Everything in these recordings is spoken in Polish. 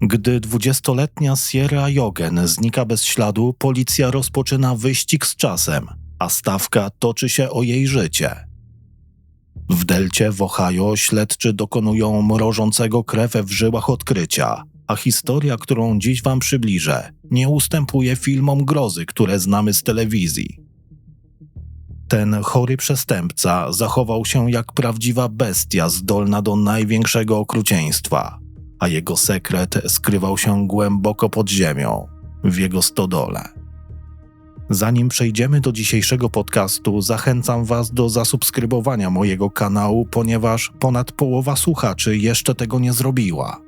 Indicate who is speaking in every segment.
Speaker 1: Gdy dwudziestoletnia Sierra Jogen znika bez śladu, policja rozpoczyna wyścig z czasem, a stawka toczy się o jej życie. W delcie w Ohio śledczy dokonują mrożącego krew w żyłach odkrycia, a historia, którą dziś wam przybliżę, nie ustępuje filmom grozy, które znamy z telewizji. Ten chory przestępca zachował się jak prawdziwa bestia zdolna do największego okrucieństwa, a jego sekret skrywał się głęboko pod ziemią, w jego stodole. Zanim przejdziemy do dzisiejszego podcastu, zachęcam Was do zasubskrybowania mojego kanału, ponieważ ponad połowa słuchaczy jeszcze tego nie zrobiła.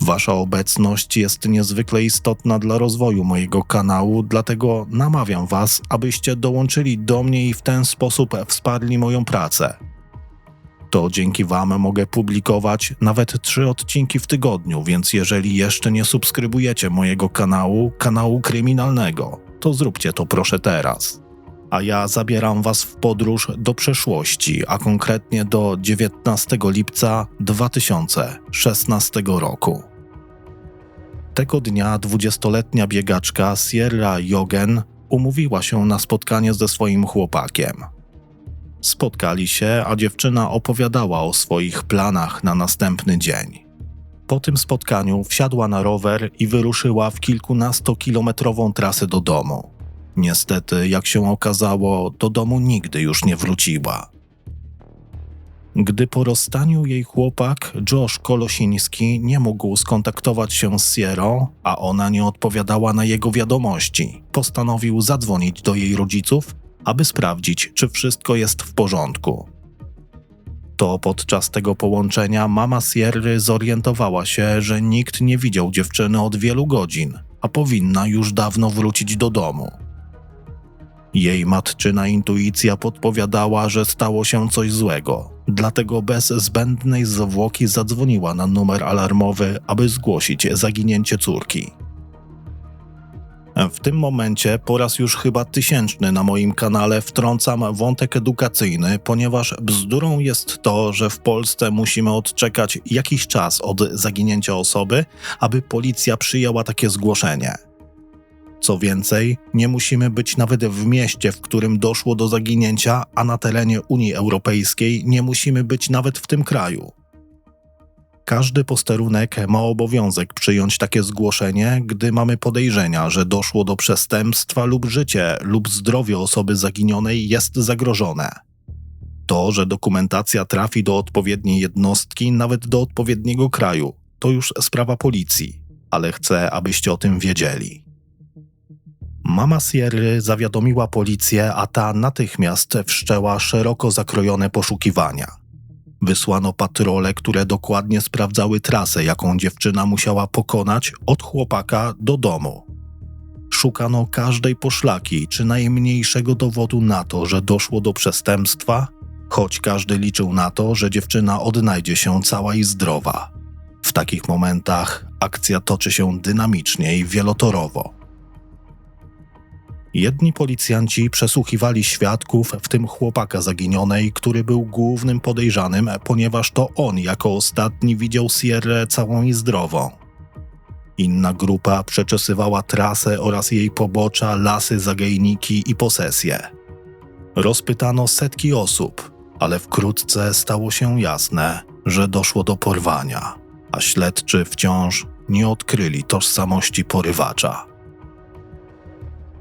Speaker 1: Wasza obecność jest niezwykle istotna dla rozwoju mojego kanału, dlatego namawiam Was, abyście dołączyli do mnie i w ten sposób wsparli moją pracę. To dzięki Wam mogę publikować nawet trzy odcinki w tygodniu, więc jeżeli jeszcze nie subskrybujecie mojego kanału, kanału kryminalnego, to zróbcie to proszę teraz. A ja zabieram Was w podróż do przeszłości, a konkretnie do 19 lipca 2016 roku. Tego dnia dwudziestoletnia biegaczka Sierra Jogen umówiła się na spotkanie ze swoim chłopakiem. Spotkali się, a dziewczyna opowiadała o swoich planach na następny dzień. Po tym spotkaniu wsiadła na rower i wyruszyła w kilkunastokilometrową trasę do domu. Niestety, jak się okazało, do domu nigdy już nie wróciła. Gdy po rozstaniu jej chłopak, Josh Kolosiński, nie mógł skontaktować się z Sierą, a ona nie odpowiadała na jego wiadomości, postanowił zadzwonić do jej rodziców, aby sprawdzić, czy wszystko jest w porządku. To podczas tego połączenia mama Sierry zorientowała się, że nikt nie widział dziewczyny od wielu godzin, a powinna już dawno wrócić do domu. Jej matczyna intuicja podpowiadała, że stało się coś złego, dlatego bez zbędnej zwłoki zadzwoniła na numer alarmowy, aby zgłosić zaginięcie córki. W tym momencie, po raz już chyba tysięczny na moim kanale, wtrącam wątek edukacyjny, ponieważ bzdurą jest to, że w Polsce musimy odczekać jakiś czas od zaginięcia osoby, aby policja przyjęła takie zgłoszenie. Co więcej, nie musimy być nawet w mieście, w którym doszło do zaginięcia, a na terenie Unii Europejskiej nie musimy być nawet w tym kraju. Każdy posterunek ma obowiązek przyjąć takie zgłoszenie, gdy mamy podejrzenia, że doszło do przestępstwa lub życie lub zdrowie osoby zaginionej jest zagrożone. To, że dokumentacja trafi do odpowiedniej jednostki, nawet do odpowiedniego kraju, to już sprawa policji, ale chcę, abyście o tym wiedzieli. Mama Sierry zawiadomiła policję, a ta natychmiast wszczęła szeroko zakrojone poszukiwania. Wysłano patrole, które dokładnie sprawdzały trasę, jaką dziewczyna musiała pokonać od chłopaka do domu. Szukano każdej poszlaki czy najmniejszego dowodu na to, że doszło do przestępstwa, choć każdy liczył na to, że dziewczyna odnajdzie się cała i zdrowa. W takich momentach akcja toczy się dynamicznie i wielotorowo. Jedni policjanci przesłuchiwali świadków, w tym chłopaka zaginionej, który był głównym podejrzanym, ponieważ to on jako ostatni widział Sierrę całą i zdrową. Inna grupa przeczesywała trasę oraz jej pobocza, lasy, zagajniki i posesje. Rozpytano setki osób, ale wkrótce stało się jasne, że doszło do porwania, a śledczy wciąż nie odkryli tożsamości porywacza.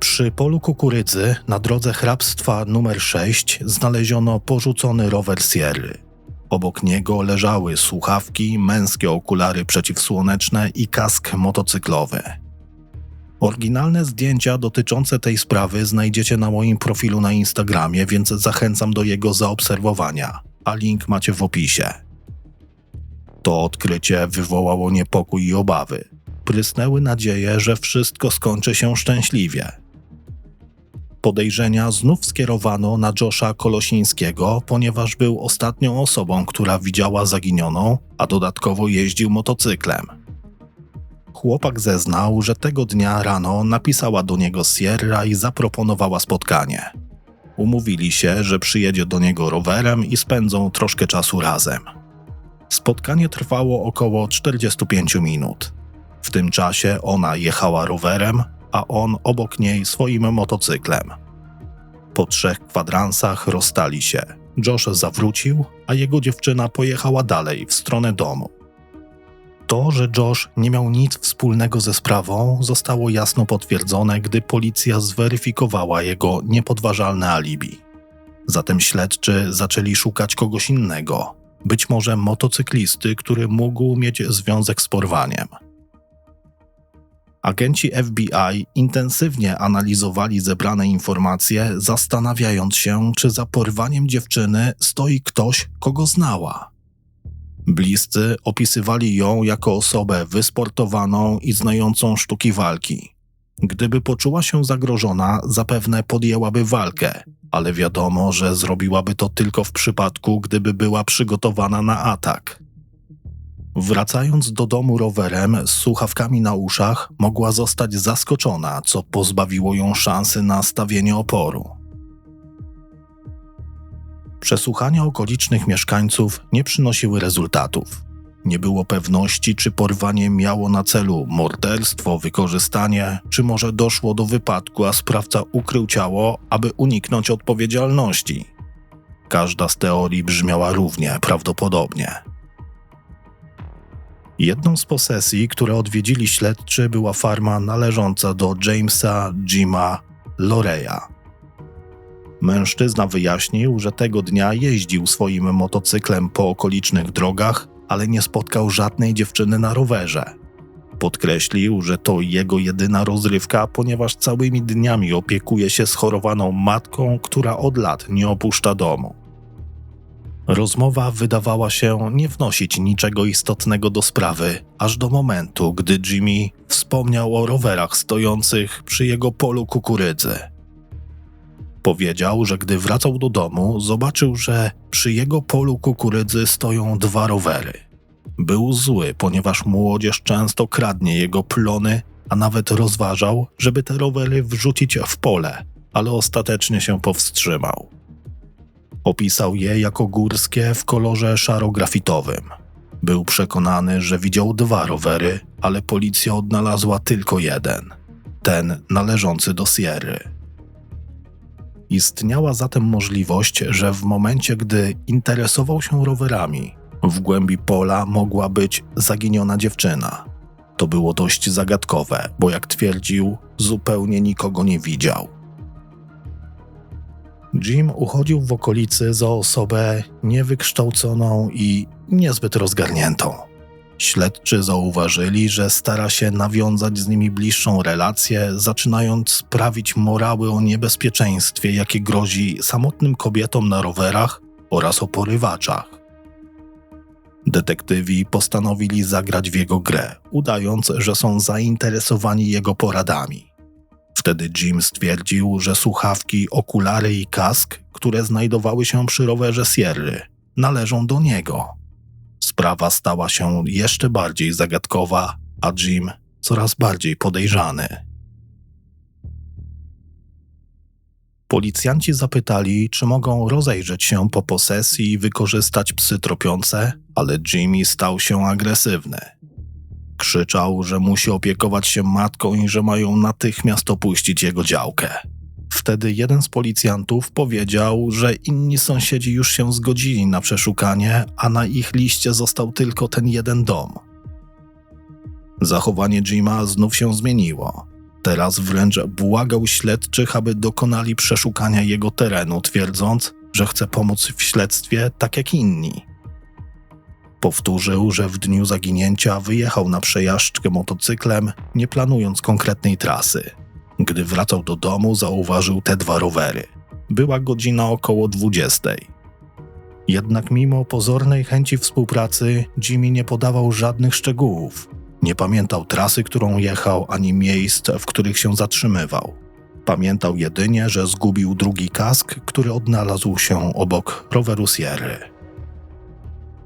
Speaker 1: Przy polu kukurydzy na drodze hrabstwa numer 6 znaleziono porzucony rower Sierry. Obok niego leżały słuchawki, męskie okulary przeciwsłoneczne i kask motocyklowy. Oryginalne zdjęcia dotyczące tej sprawy znajdziecie na moim profilu na Instagramie, więc zachęcam do jego zaobserwowania, a link macie w opisie. To odkrycie wywołało niepokój i obawy. Prysnęły nadzieje, że wszystko skończy się szczęśliwie. Podejrzenia znów skierowano na Josha Kolosińskiego, ponieważ był ostatnią osobą, która widziała zaginioną, a dodatkowo jeździł motocyklem. Chłopak zeznał, że tego dnia rano napisała do niego Sierra i zaproponowała spotkanie. Umówili się, że przyjedzie do niego rowerem i spędzą troszkę czasu razem. Spotkanie trwało około 45 minut. W tym czasie ona jechała rowerem, a on obok niej swoim motocyklem. Po trzech kwadransach rozstali się. Josh zawrócił, a jego dziewczyna pojechała dalej w stronę domu. To, że Josh nie miał nic wspólnego ze sprawą, zostało jasno potwierdzone, gdy policja zweryfikowała jego niepodważalne alibi. Zatem śledczy zaczęli szukać kogoś innego, być może motocyklisty, który mógł mieć związek z porwaniem. Agenci FBI intensywnie analizowali zebrane informacje, zastanawiając się, czy za porwaniem dziewczyny stoi ktoś, kogo znała. Bliscy opisywali ją jako osobę wysportowaną i znającą sztuki walki. Gdyby poczuła się zagrożona, zapewne podjęłaby walkę, ale wiadomo, że zrobiłaby to tylko w przypadku, gdyby była przygotowana na atak. Wracając do domu rowerem z słuchawkami na uszach, mogła zostać zaskoczona, co pozbawiło ją szansy na stawienie oporu. Przesłuchania okolicznych mieszkańców nie przynosiły rezultatów. Nie było pewności, czy porwanie miało na celu morderstwo, wykorzystanie, czy może doszło do wypadku, a sprawca ukrył ciało, aby uniknąć odpowiedzialności. Każda z teorii brzmiała równie prawdopodobnie. Jedną z posesji, które odwiedzili śledczy, była farma należąca do Jamesa Jima Loreya. Mężczyzna wyjaśnił, że tego dnia jeździł swoim motocyklem po okolicznych drogach, ale nie spotkał żadnej dziewczyny na rowerze. Podkreślił, że to jego jedyna rozrywka, ponieważ całymi dniami opiekuje się schorowaną matką, która od lat nie opuszcza domu. Rozmowa wydawała się nie wnosić niczego istotnego do sprawy, aż do momentu, gdy Jimmy wspomniał o rowerach stojących przy jego polu kukurydzy. Powiedział, że gdy wracał do domu, zobaczył, że przy jego polu kukurydzy stoją dwa rowery. Był zły, ponieważ młodzież często kradnie jego plony, a nawet rozważał, żeby te rowery wrzucić w pole, ale ostatecznie się powstrzymał. Opisał je jako górskie w kolorze szaro-grafitowym. Był przekonany, że widział dwa rowery, ale policja odnalazła tylko jeden ten należący do Sierry. Istniała zatem możliwość, że w momencie, gdy interesował się rowerami, w głębi pola mogła być zaginiona dziewczyna. To było dość zagadkowe, bo jak twierdził, zupełnie nikogo nie widział. Jim uchodził w okolicy za osobę niewykształconą i niezbyt rozgarniętą. Śledczy zauważyli, że stara się nawiązać z nimi bliższą relację, zaczynając sprawić morały o niebezpieczeństwie, jakie grozi samotnym kobietom na rowerach oraz o porywaczach. Detektywi postanowili zagrać w jego grę, udając, że są zainteresowani jego poradami. Wtedy Jim stwierdził, że słuchawki, okulary i kask, które znajdowały się przy rowerze Sierry, należą do niego. Sprawa stała się jeszcze bardziej zagadkowa, a Jim coraz bardziej podejrzany. Policjanci zapytali, czy mogą rozejrzeć się po posesji i wykorzystać psy tropiące, ale Jimmy stał się agresywny. Krzyczał, że musi opiekować się matką i że mają natychmiast opuścić jego działkę. Wtedy jeden z policjantów powiedział, że inni sąsiedzi już się zgodzili na przeszukanie, a na ich liście został tylko ten jeden dom. Zachowanie Jima znów się zmieniło. Teraz wręcz błagał śledczych, aby dokonali przeszukania jego terenu, twierdząc, że chce pomóc w śledztwie tak jak inni. Powtórzył, że w dniu zaginięcia wyjechał na przejażdżkę motocyklem, nie planując konkretnej trasy. Gdy wracał do domu, zauważył te dwa rowery. Była godzina około 20. Jednak mimo pozornej chęci współpracy, Jimmy nie podawał żadnych szczegółów. Nie pamiętał trasy, którą jechał, ani miejsc, w których się zatrzymywał. Pamiętał jedynie, że zgubił drugi kask, który odnalazł się obok roweru Sierry.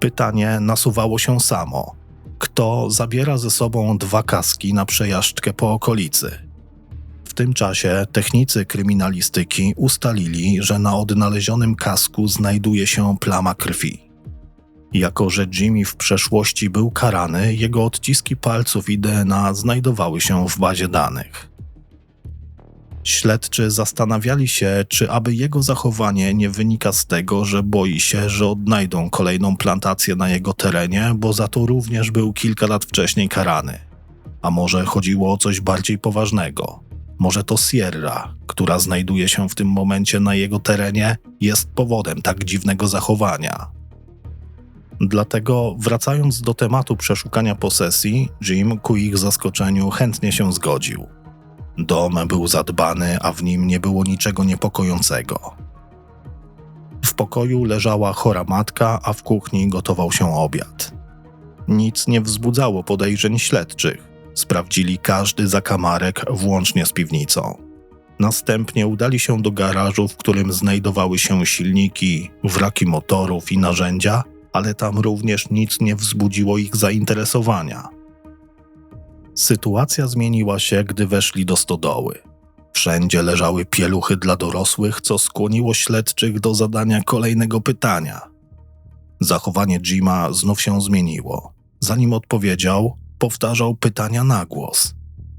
Speaker 1: Pytanie nasuwało się samo. Kto zabiera ze sobą dwa kaski na przejażdżkę po okolicy? W tym czasie technicy kryminalistyki ustalili, że na odnalezionym kasku znajduje się plama krwi. Jako, że Jimmy w przeszłości był karany, jego odciski palców i DNA znajdowały się w bazie danych. Śledczy zastanawiali się, czy aby jego zachowanie nie wynika z tego, że boi się, że odnajdą kolejną plantację na jego terenie, bo za to również był kilka lat wcześniej karany. A może chodziło o coś bardziej poważnego? Może to Sierra, która znajduje się w tym momencie na jego terenie, jest powodem tak dziwnego zachowania. Dlatego, wracając do tematu przeszukania posesji, Jim ku ich zaskoczeniu chętnie się zgodził. Dom był zadbany, a w nim nie było niczego niepokojącego. W pokoju leżała chora matka, a w kuchni gotował się obiad. Nic nie wzbudzało podejrzeń śledczych. Sprawdzili każdy zakamarek, włącznie z piwnicą. Następnie udali się do garażu, w którym znajdowały się silniki, wraki motorów i narzędzia, ale tam również nic nie wzbudziło ich zainteresowania. Sytuacja zmieniła się, gdy weszli do stodoły. Wszędzie leżały pieluchy dla dorosłych, co skłoniło śledczych do zadania kolejnego pytania. Zachowanie Jima znów się zmieniło. Zanim odpowiedział, powtarzał pytania na głos.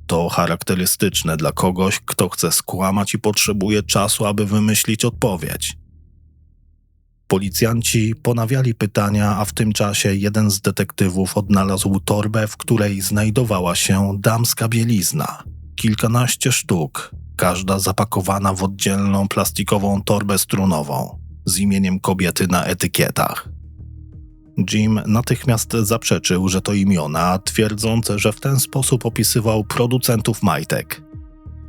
Speaker 1: To charakterystyczne dla kogoś, kto chce skłamać i potrzebuje czasu, aby wymyślić odpowiedź. Policjanci ponawiali pytania, a w tym czasie jeden z detektywów odnalazł torbę, w której znajdowała się damska bielizna. Kilkanaście sztuk, każda zapakowana w oddzielną plastikową torbę strunową z imieniem kobiety na etykietach. Jim natychmiast zaprzeczył, że to imiona, twierdząc, że w ten sposób opisywał producentów majtek.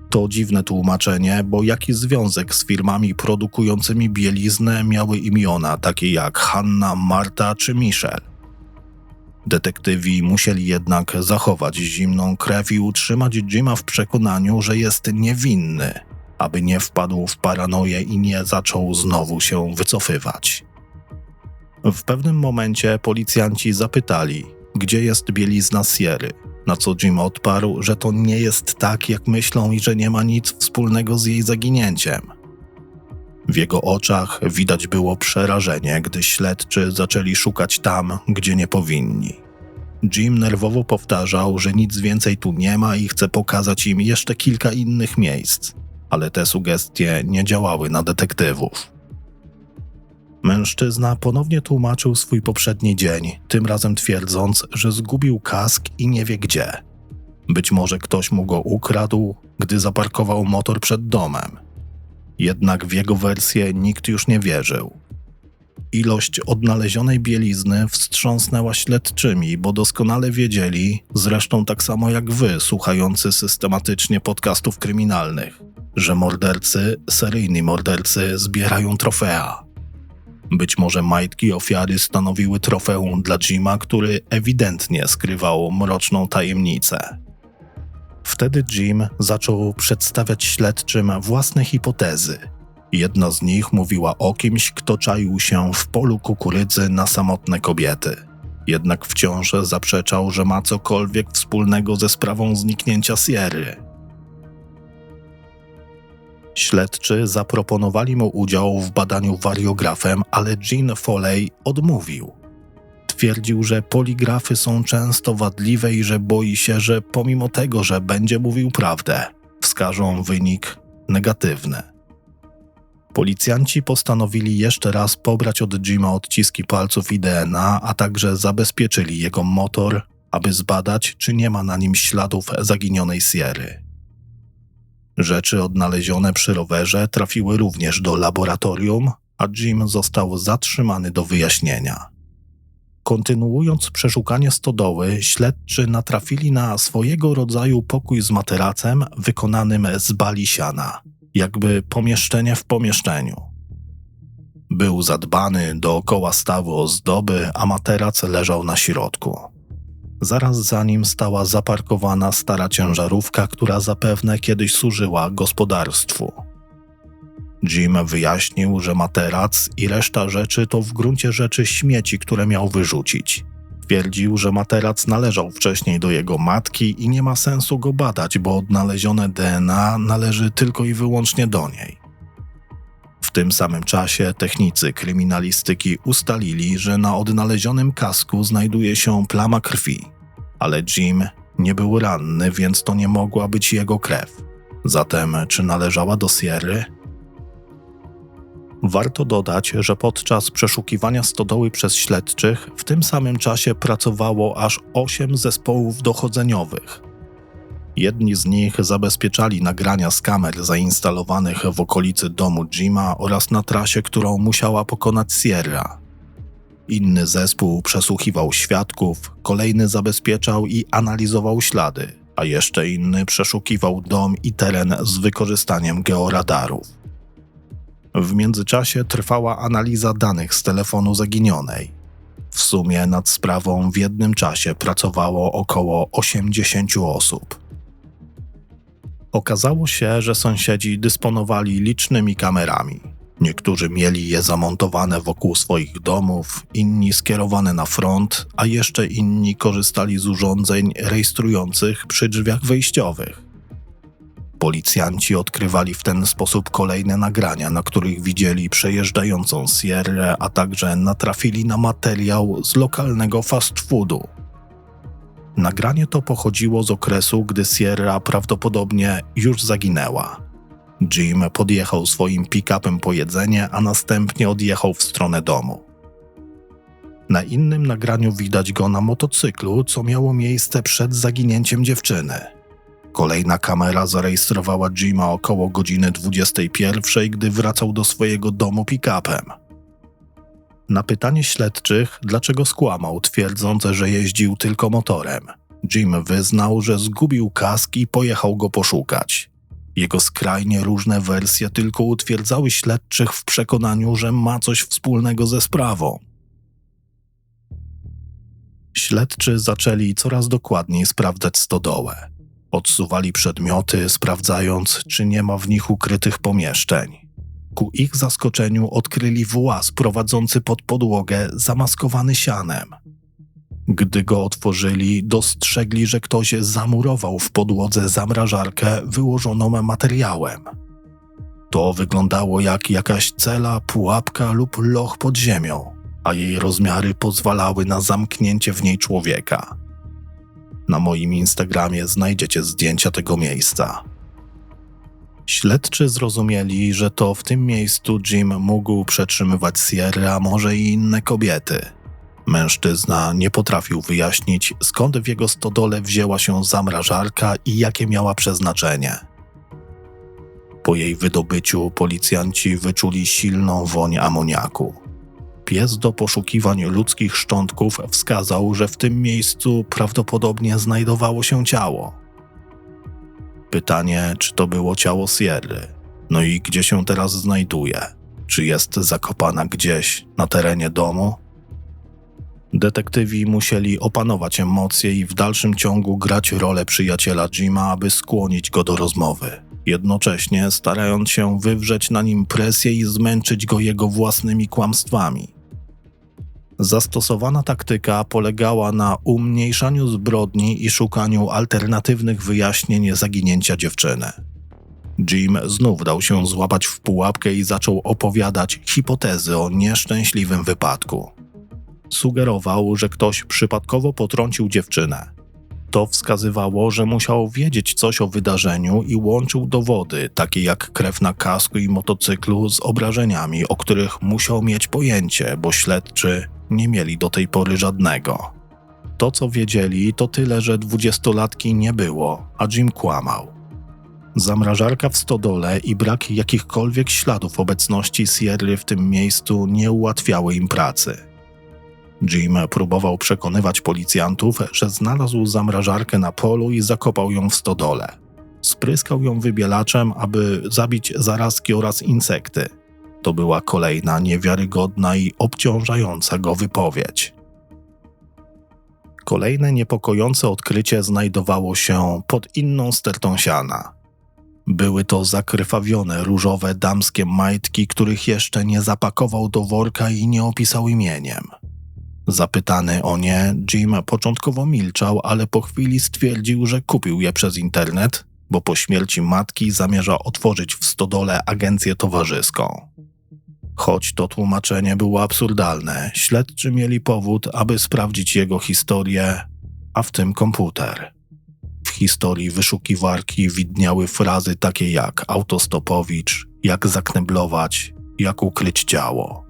Speaker 1: To dziwne tłumaczenie, bo jaki związek z firmami produkującymi bieliznę miały imiona takie jak Hanna, Marta czy Michelle? Detektywi musieli jednak zachować zimną krew i utrzymać Jima w przekonaniu, że jest niewinny, aby nie wpadł w paranoję i nie zaczął znowu się wycofywać. W pewnym momencie policjanci zapytali, gdzie jest bielizna Sierry, na co Jim odparł, że to nie jest tak, jak myślą i że nie ma nic wspólnego z jej zaginięciem. W jego oczach widać było przerażenie, gdy śledczy zaczęli szukać tam, gdzie nie powinni. Jim nerwowo powtarzał, że nic więcej tu nie ma i chce pokazać im jeszcze kilka innych miejsc, ale te sugestie nie działały na detektywów. Mężczyzna ponownie tłumaczył swój poprzedni dzień, tym razem twierdząc, że zgubił kask i nie wie gdzie. Być może ktoś mu go ukradł, gdy zaparkował motor przed domem. Jednak w jego wersję nikt już nie wierzył. Ilość odnalezionej bielizny wstrząsnęła śledczymi, bo doskonale wiedzieli, zresztą tak samo jak wy, słuchający systematycznie podcastów kryminalnych, że mordercy, seryjni mordercy zbierają trofea. Być może majtki ofiary stanowiły trofeum dla Jima, który ewidentnie skrywał mroczną tajemnicę. Wtedy Jim zaczął przedstawiać śledczym własne hipotezy. Jedna z nich mówiła o kimś, kto czaił się w polu kukurydzy na samotne kobiety. Jednak wciąż zaprzeczał, że ma cokolwiek wspólnego ze sprawą zniknięcia Sierry. Śledczy zaproponowali mu udział w badaniu wariografem, ale Jean Foley odmówił. Twierdził, że poligrafy są często wadliwe i że boi się, że pomimo tego, że będzie mówił prawdę, wskażą wynik negatywny. Policjanci postanowili jeszcze raz pobrać od Jima odciski palców i DNA, a także zabezpieczyli jego motor, aby zbadać, czy nie ma na nim śladów zaginionej Sierry. Rzeczy odnalezione przy rowerze trafiły również do laboratorium, a Jim został zatrzymany do wyjaśnienia. Kontynuując przeszukanie stodoły, śledczy natrafili na swojego rodzaju pokój z materacem wykonanym z bali siana, jakby pomieszczenie w pomieszczeniu. Był zadbany, dookoła stały ozdoby, a materac leżał na środku. Zaraz za nim stała zaparkowana stara ciężarówka, która zapewne kiedyś służyła gospodarstwu. Jim wyjaśnił, że materac i reszta rzeczy to w gruncie rzeczy śmieci, które miał wyrzucić. Twierdził, że materac należał wcześniej do jego matki i nie ma sensu go badać, bo odnalezione DNA należy tylko i wyłącznie do niej. W tym samym czasie technicy kryminalistyki ustalili, że na odnalezionym kasku znajduje się plama krwi, ale Jim nie był ranny, więc to nie mogła być jego krew. Zatem, czy należała do Sierry? Warto dodać, że podczas przeszukiwania stodoły przez śledczych w tym samym czasie pracowało aż 8 zespołów dochodzeniowych. Jedni z nich zabezpieczali nagrania z kamer zainstalowanych w okolicy domu Jima oraz na trasie, którą musiała pokonać Sierra. Inny zespół przesłuchiwał świadków, kolejny zabezpieczał i analizował ślady, a jeszcze inny przeszukiwał dom i teren z wykorzystaniem georadarów. W międzyczasie trwała analiza danych z telefonu zaginionej. W sumie nad sprawą w jednym czasie pracowało około 80 osób. Okazało się, że sąsiedzi dysponowali licznymi kamerami. Niektórzy mieli je zamontowane wokół swoich domów, inni skierowane na front, a jeszcze inni korzystali z urządzeń rejestrujących przy drzwiach wejściowych. Policjanci odkrywali w ten sposób kolejne nagrania, na których widzieli przejeżdżającą Sierrę, a także natrafili na materiał z lokalnego fast foodu. Nagranie to pochodziło z okresu, gdy Sierra prawdopodobnie już zaginęła. Jim podjechał swoim pick-upem po jedzenie, a następnie odjechał w stronę domu. Na innym nagraniu widać go na motocyklu, co miało miejsce przed zaginięciem dziewczyny. Kolejna kamera zarejestrowała Jima około godziny 21, gdy wracał do swojego domu pick-upem. Na pytanie śledczych, dlaczego skłamał, twierdząc, że jeździł tylko motorem, Jim wyznał, że zgubił kask i pojechał go poszukać. Jego skrajnie różne wersje tylko utwierdzały śledczych w przekonaniu, że ma coś wspólnego ze sprawą. Śledczy zaczęli coraz dokładniej sprawdzać stodołę. Odsuwali przedmioty, sprawdzając, czy nie ma w nich ukrytych pomieszczeń. Ku ich zaskoczeniu odkryli włas prowadzący pod podłogę zamaskowany sianem. Gdy go otworzyli, dostrzegli, że ktoś zamurował w podłodze zamrażarkę wyłożoną materiałem. To wyglądało jak jakaś cela, pułapka lub loch pod ziemią, a jej rozmiary pozwalały na zamknięcie w niej człowieka. Na moim Instagramie znajdziecie zdjęcia tego miejsca. Śledczy zrozumieli, że to w tym miejscu Jim mógł przetrzymywać Sierra, a może i inne kobiety. Mężczyzna nie potrafił wyjaśnić, skąd w jego stodole wzięła się zamrażarka i jakie miała przeznaczenie. Po jej wydobyciu policjanci wyczuli silną woń amoniaku. Pies do poszukiwań ludzkich szczątków wskazał, że w tym miejscu prawdopodobnie znajdowało się ciało. Pytanie, czy to było ciało Sierry? No i gdzie się teraz znajduje? Czy jest zakopana gdzieś na terenie domu? Detektywi musieli opanować emocje i w dalszym ciągu grać rolę przyjaciela Jima, aby skłonić go do rozmowy, jednocześnie starając się wywrzeć na nim presję i zmęczyć go jego własnymi kłamstwami. Zastosowana taktyka polegała na umniejszaniu zbrodni i szukaniu alternatywnych wyjaśnień zaginięcia dziewczyny. Jim znów dał się złapać w pułapkę i zaczął opowiadać hipotezy o nieszczęśliwym wypadku. Sugerował, że ktoś przypadkowo potrącił dziewczynę. To wskazywało, że musiał wiedzieć coś o wydarzeniu i łączył dowody, takie jak krew na kasku i motocyklu, z obrażeniami, o których musiał mieć pojęcie, bo śledczy nie mieli do tej pory żadnego. To, co wiedzieli, to tyle, że dwudziestolatki nie było, a Jim kłamał. Zamrażarka w stodole i brak jakichkolwiek śladów obecności Sierry w tym miejscu nie ułatwiały im pracy. Jim próbował przekonywać policjantów, że znalazł zamrażarkę na polu i zakopał ją w stodole. Spryskał ją wybielaczem, aby zabić zarazki oraz insekty. To była kolejna niewiarygodna i obciążająca go wypowiedź. Kolejne niepokojące odkrycie znajdowało się pod inną stertą siana. Były to zakrwawione różowe damskie majtki, których jeszcze nie zapakował do worka i nie opisał imieniem. Zapytany o nie, Jim początkowo milczał, ale po chwili stwierdził, że kupił je przez internet, bo po śmierci matki zamierza otworzyć w stodole agencję towarzyską. Choć to tłumaczenie było absurdalne, śledczy mieli powód, aby sprawdzić jego historię, a w tym komputer. W historii wyszukiwarki widniały frazy takie jak autostopowicz, jak zakneblować, jak ukryć ciało.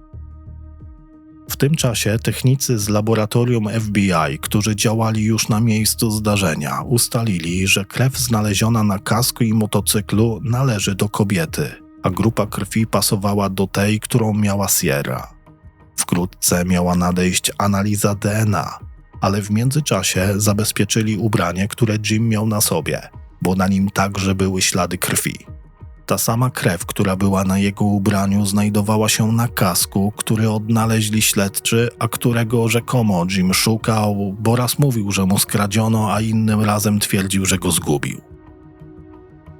Speaker 1: W tym czasie technicy z laboratorium FBI, którzy działali już na miejscu zdarzenia, ustalili, że krew znaleziona na kasku i motocyklu należy do kobiety, a grupa krwi pasowała do tej, którą miała Sierra. Wkrótce miała nadejść analiza DNA, ale w międzyczasie zabezpieczyli ubranie, które Jim miał na sobie, bo na nim także były ślady krwi. Ta sama krew, która była na jego ubraniu, znajdowała się na kasku, który odnaleźli śledczy, a którego rzekomo Jim szukał, bo raz mówił, że mu skradziono, a innym razem twierdził, że go zgubił.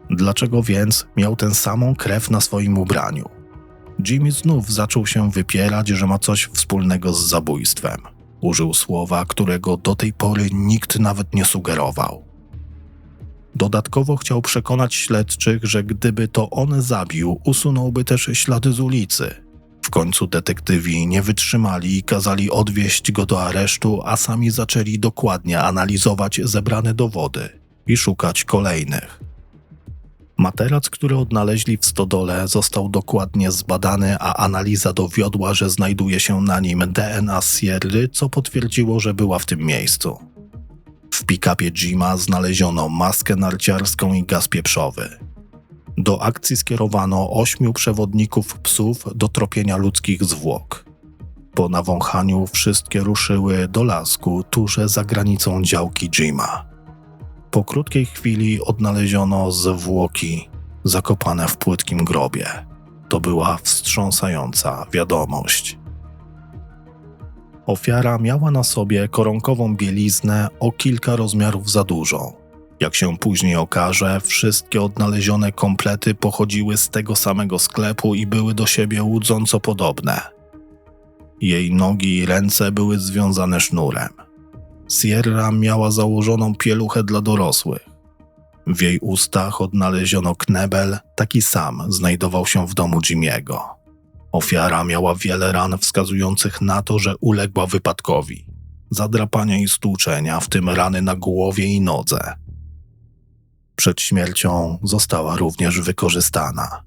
Speaker 1: Dlaczego więc miał tę samą krew na swoim ubraniu? Jimmy znów zaczął się wypierać, że ma coś wspólnego z zabójstwem. Użył słowa, którego do tej pory nikt nawet nie sugerował. Dodatkowo chciał przekonać śledczych, że gdyby to on zabił, usunąłby też ślady z ulicy. W końcu detektywi nie wytrzymali i kazali odwieźć go do aresztu, a sami zaczęli dokładnie analizować zebrane dowody i szukać kolejnych. Materac, który odnaleźli w stodole, został dokładnie zbadany, a analiza dowiodła, że znajduje się na nim DNA Sierry, co potwierdziło, że była w tym miejscu. W pick-upie Jima znaleziono maskę narciarską i gaz pieprzowy. Do akcji skierowano ośmiu przewodników psów do tropienia ludzkich zwłok. Po nawąchaniu wszystkie ruszyły do lasku tuż za granicą działki Jima. Po krótkiej chwili odnaleziono zwłoki zakopane w płytkim grobie. To była wstrząsająca wiadomość. Ofiara miała na sobie koronkową bieliznę o kilka rozmiarów za dużą. Jak się później okaże, wszystkie odnalezione komplety pochodziły z tego samego sklepu i były do siebie łudząco podobne. Jej nogi i ręce były związane sznurem. Sierra miała założoną pieluchę dla dorosłych. W jej ustach odnaleziono knebel, taki sam znajdował się w domu Jimiego. Ofiara miała wiele ran wskazujących na to, że uległa wypadkowi. Zadrapania i stłuczenia, w tym rany na głowie i nodze. Przed śmiercią została również wykorzystana.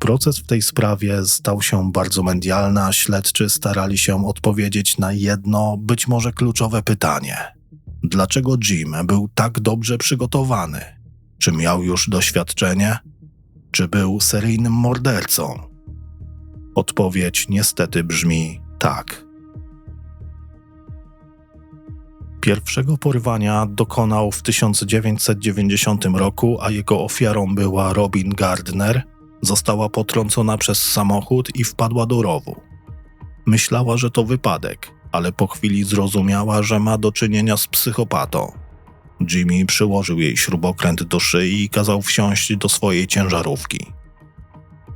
Speaker 1: Proces w tej sprawie stał się bardzo medialny, a śledczy starali się odpowiedzieć na jedno, być może kluczowe pytanie. Dlaczego Jim był tak dobrze przygotowany? Czy miał już doświadczenie? Czy był seryjnym mordercą? Odpowiedź niestety brzmi tak. Pierwszego porwania dokonał w 1990 roku, a jego ofiarą była Robin Gardner. Została potrącona przez samochód i wpadła do rowu. Myślała, że to wypadek, ale po chwili zrozumiała, że ma do czynienia z psychopatą. Jimmy przyłożył jej śrubokręt do szyi i kazał wsiąść do swojej ciężarówki.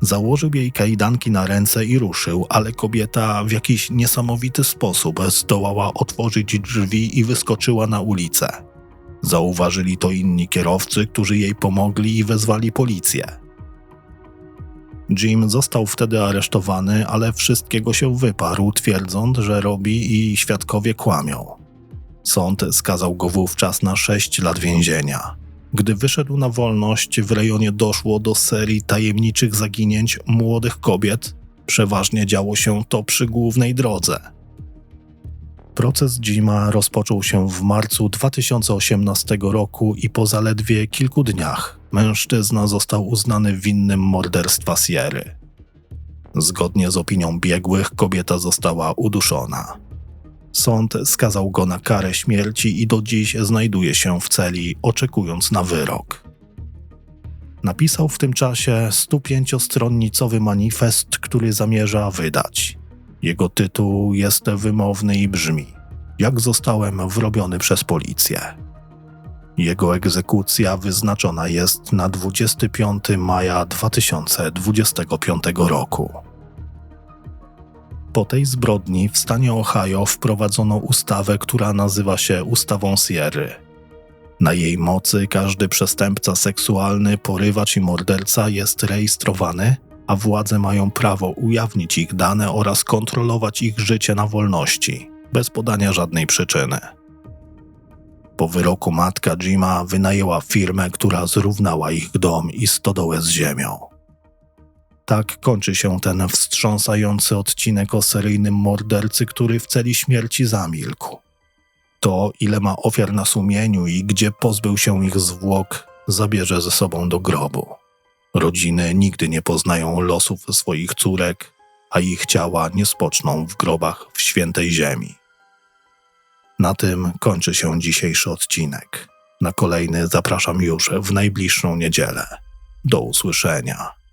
Speaker 1: Założył jej kajdanki na ręce i ruszył, ale kobieta w jakiś niesamowity sposób zdołała otworzyć drzwi i wyskoczyła na ulicę. Zauważyli to inni kierowcy, którzy jej pomogli i wezwali policję. Jim został wtedy aresztowany, ale wszystkiego się wyparł, twierdząc, że robi i świadkowie kłamią. Sąd skazał go wówczas na 6 lat więzienia. Gdy wyszedł na wolność, w rejonie doszło do serii tajemniczych zaginięć młodych kobiet. Przeważnie działo się to przy głównej drodze. Proces Jima rozpoczął się w marcu 2018 roku i po zaledwie kilku dniach mężczyzna został uznany winnym morderstwa Sierry. Zgodnie z opinią biegłych, kobieta została uduszona. Sąd skazał go na karę śmierci i do dziś znajduje się w celi, oczekując na wyrok. Napisał w tym czasie 105-stronnicowy manifest, który zamierza wydać. Jego tytuł jest wymowny i brzmi: Jak zostałem wrobiony przez policję. Jego egzekucja wyznaczona jest na 25 maja 2025 roku. Po tej zbrodni w stanie Ohio wprowadzono ustawę, która nazywa się Ustawą Sierry. Na jej mocy każdy przestępca seksualny, porywacz i morderca jest rejestrowany, a władze mają prawo ujawnić ich dane oraz kontrolować ich życie na wolności, bez podania żadnej przyczyny. Po wyroku matka Jima wynajęła firmę, która zrównała ich dom i stodołę z ziemią. Tak kończy się ten wstrząsający odcinek o seryjnym mordercy, który w celi śmierci zamilkł. To, ile ma ofiar na sumieniu i gdzie pozbył się ich zwłok, zabierze ze sobą do grobu. Rodziny nigdy nie poznają losów swoich córek, a ich ciała nie spoczną w grobach w świętej ziemi. Na tym kończy się dzisiejszy odcinek. Na kolejny zapraszam już w najbliższą niedzielę. Do usłyszenia.